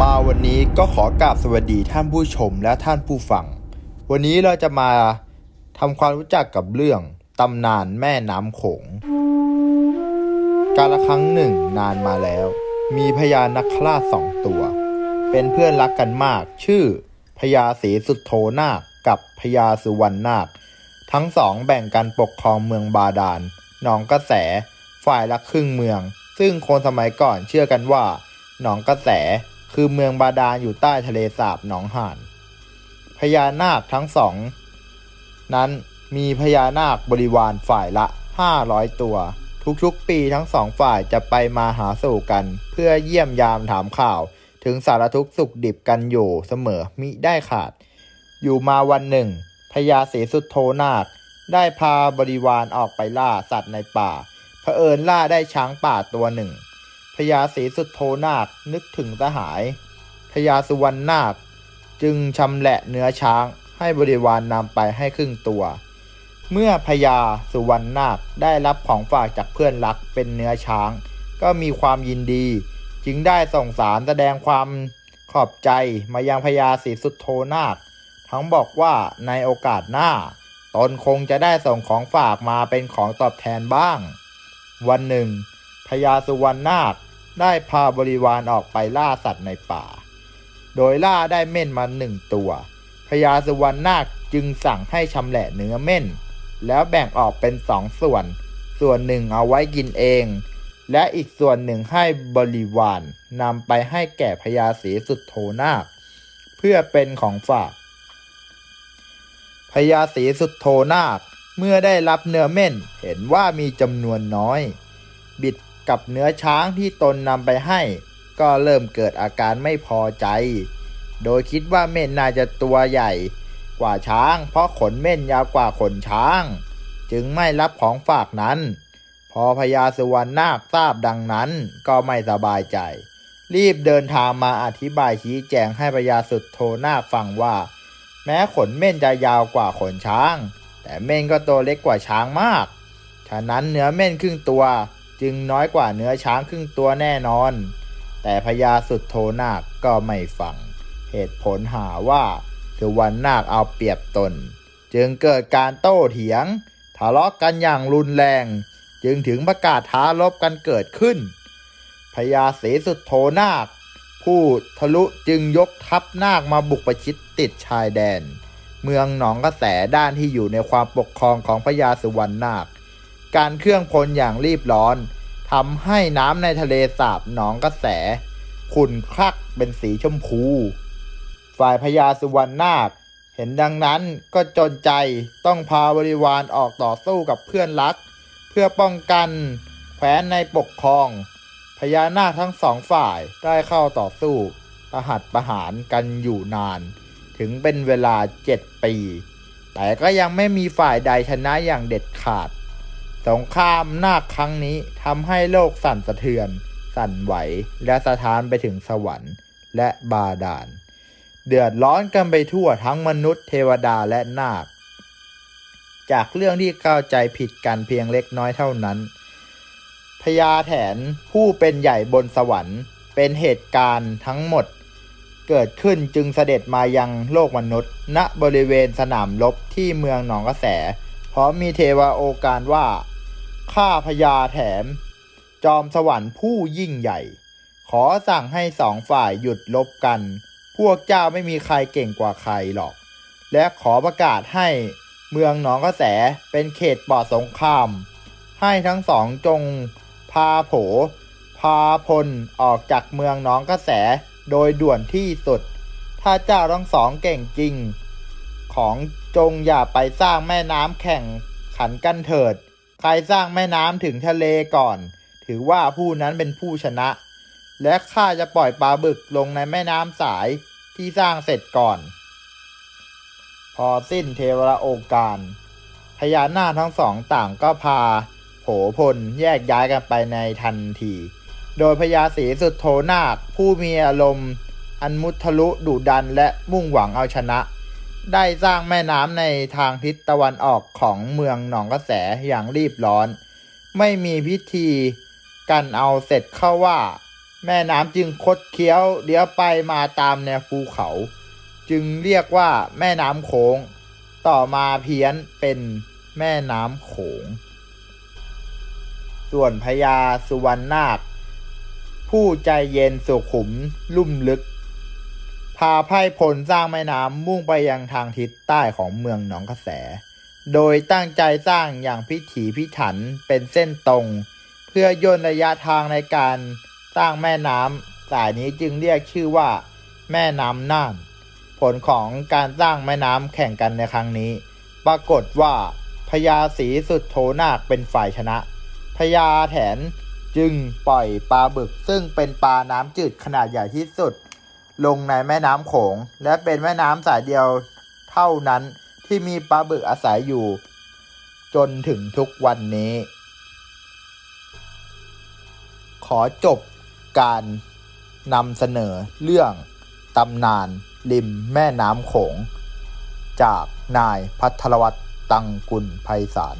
มาวันนี้ก็ขอกราบสวัสดีท่านผู้ชมและท่านผู้ฟัง วันนี้เราจะมาทำความรู้จักกับเรื่องตำนานแม่น้ำโขง กาลครั้งหนึ่งนานมาแล้ว มีพญานักคราชสองตัว เป็นเพื่อนรักกันมาก ชื่อพญาศรีสุดโทนาคกับพญาสุวรรณนาค ทั้งสองแบ่งกันปกครองเมืองบาดาลหนองกระแส ฝ่ายละครึ่งเมือง ซึ่งคนสมัยก่อนเชื่อกันว่า หนองกระแส คือเมืองบาดาลอยู่ใต้ทะเลสาบหนองห่าน พญานาคทั้งสอง นั้นมีพญานาคบริวารฝ่ายละ 500 ตัว ทุกๆ ปีทั้งสองฝ่ายจะไปมาหาสู่กัน เพื่อเยี่ยมยามถามข่าว ถึงสารทุกข์สุขดิบกันอยู่เสมอมิได้ขาด อยู่มาวันหนึ่งพญาศรีสุดโทนาค ได้พาบริวารออกไปล่าสัตว์ในป่าเผอิญล่าได้ช้างป่าตัวหนึ่ง พญาศรีสุดโทนาคนึกถึงสหายพญาสุวรรณนาคจึงชำแหละเนื้อช้างให้บริวารนนำไปให้ครึ่งตัว เมื่อพญาสุวรรณนาคได้รับของฝากจากเพื่อนรักเป็นเนื้อช้าง ก็มีความยินดี จึงได้ส่งสารแสดงความขอบใจมายังพญาศรีสุดโทนาค ทั้งบอกว่าในโอกาสหน้า ตนคงจะได้ส่งของฝากมาเป็นของตอบแทนบ้าง วันหนึ่งพญาสุวรรณนาค ได้พาบริวารออกไปล่าสัตว์ในป่า โดยล่าได้เม่นมาหนึ่งตัวพญาสุวรรณนาคจึงสั่งให้ชำแหละเนื้อเม่น แล้วแบ่งออกเป็นสองส่วน ส่วนหนึ่งเอาไว้กินเอง และอีกส่วนหนึ่งให้บริวารนำไปให้แก่พญาศรีสุดโทนาค เพื่อเป็นของฝากพญาศรีสุดโทนาคเมื่อได้รับเนื้อเม่นเห็นว่ามีจำนวนน้อย บิด กับเนื้อช้างที่ตนนำไปให้ ก็เริ่มเกิดอาการไม่พอใจ โดยคิดว่าเม่นน่าจะตัวใหญ่กว่าช้าง เพราะขนเม่นยาวกว่าขนช้าง จึงไม่รับของฝากนั้น พอพญาสุวรรณนาคทราบดังนั้นก็ไม่สบายใจ รีบเดินทางมาอธิบายชี้แจงให้พญาสุดโทนาคฟังว่า แม้ขนเม่นจะยาวกว่าขนช้าง แต่เม่นก็ตัวเล็กกว่าช้างมาก ฉะนั้นเนื้อเม่นครึ่งตัว จึงน้อยกว่าเนื้อช้างครึ่งตัวแน่นอน แต่พญาสุดโทนาคก็ไม่ฟัง เหตุผลหาว่าสุวรรณนาคเอาเปรียบตน จึงเกิดการโต้เถียง ทะเลาะกันอย่างรุนแรง จึงถึงประกาศท้ารบกันเกิดขึ้นพญาศรีสุดโทนาค ผู้ทะลุจึงยกทัพนาคมาบุกประชิดติดชายแดน เมืองหนองกระแสด้านที่อยู่ในความปกครองของพญาสุวรรณนาค การเครื่องพลอย่างรีบร้อนทำให้น้ำในทะเลสาบหนองกระแส ขุ่นคลักเป็นสีชมพู ฝ่ายพญาสุวรรณนาค เห็นดังนั้นก็จนใจต้องพาบริวารออกต่อสู้กับเพื่อนรัก เพื่อป้องกันแคว้นในปกครอง พญานาคทั้งสองฝ่ายได้เข้าต่อสู้ ประหัตประหารกันอยู่นาน ถึงเป็นเวลาเจ็ดปี แต่ก็ยังไม่มีฝ่ายใดชนะอย่างเด็ดขาด สงครามนาคครั้งนี้ทำให้โลกสั่นสะเทือน สั่นไหวและสะท้านไปถึงสวรรค์ และบาดาล เดือดร้อนกันไปทั่วทั้งมนุษย์เทวดาและนาค จากเรื่องที่เข้าใจผิดกันเพียงเล็กน้อยเท่านั้นพญาแถนผู้เป็นใหญ่บนสวรรค์ เป็นเหตุการณ์ทั้งหมด เกิดขึ้นจึงเสด็จมายังโลกมนุษย์ ณบริเวณสนามรบที่เมืองหนองกระแส เพราะมีเทวโอการว่า ข้าพญาแถม จอมสวรรค์ผู้ยิ่งใหญ่ ขอสั่งให้สองฝ่ายหยุดลบกัน พวกเจ้าไม่มีใครเก่งกว่าใครหรอก และขอประกาศให้เมืองหนองกระแสเป็นเขตปลอดสงคราม ให้ทั้งสองจงพาโผ พาพลออกจากเมืองหนองกระแสโดยด่วนที่สุด ถ้าเจ้าทั้งสองเก่งจริง ของจงอย่าไปสร้างแม่น้ำแข่งขันกันเถิด ใครสร้างแม่น้ำถึงทะเลก่อน ถือว่าผู้นั้นเป็นผู้ชนะ และข้าจะปล่อยปลาบึกลงในแม่น้ำสายที่สร้างเสร็จก่อน พอสิ้นเทวรโอการพญานาคทั้งสองต่างก็พา โผพลแยกย้ายกันไปในทันที โดยพญาศรีสุดโทนาคผู้มีอารมณ์ อันมุทะลุดุดันและมุ่งหวังเอาชนะ ได้สร้างแม่น้ำในทางทิศตะวันออกของเมืองหนองกระแสอย่างรีบร้อน ไม่มีพิธีกันเอาเสร็จเข้าว่า แม่น้ำจึงคดเคี้ยวเลี้ยวไปมาตามแนวภูเขา จึงเรียกว่าแม่น้ำโขงต่อมาเพี้ยนเป็นแม่น้ำโขง ส่วนพญาสุวรรณนาคผู้ใจเย็นสุขุมลุ่มลึก พาไพ่พลสร้างแม่น้ำมุ่งไปยังทางทิศใต้ของเมืองหนองกระแส โดยตั้งใจสร้างอย่างพิถีพิถันเป็นเส้นตรง เพื่อย่นระยะทางในการสร้างแม่น้ำสายนี้จึงเรียกชื่อว่า แม่น้ำน่าน ผลของการสร้างแม่น้ำแข่งกันในครั้งนี้ ปรากฏว่าพญาศรีสุดโทนาคเป็นฝ่ายชนะพญาแถนจึงปล่อยปลาบึกซึ่งเป็นปลาน้ำจืดขนาดใหญ่ที่สุด ลงในแม่น้ำโขง และเป็นแม่น้ำสายเดียวเท่านั้นที่มีปลาบึกอาศัยอยู่ จนถึงทุกวันนี้ ขอจบการนำเสนอเรื่องตำนานริมแม่น้ำโขง จากนายพัทรวัตรตังกุลไพศาล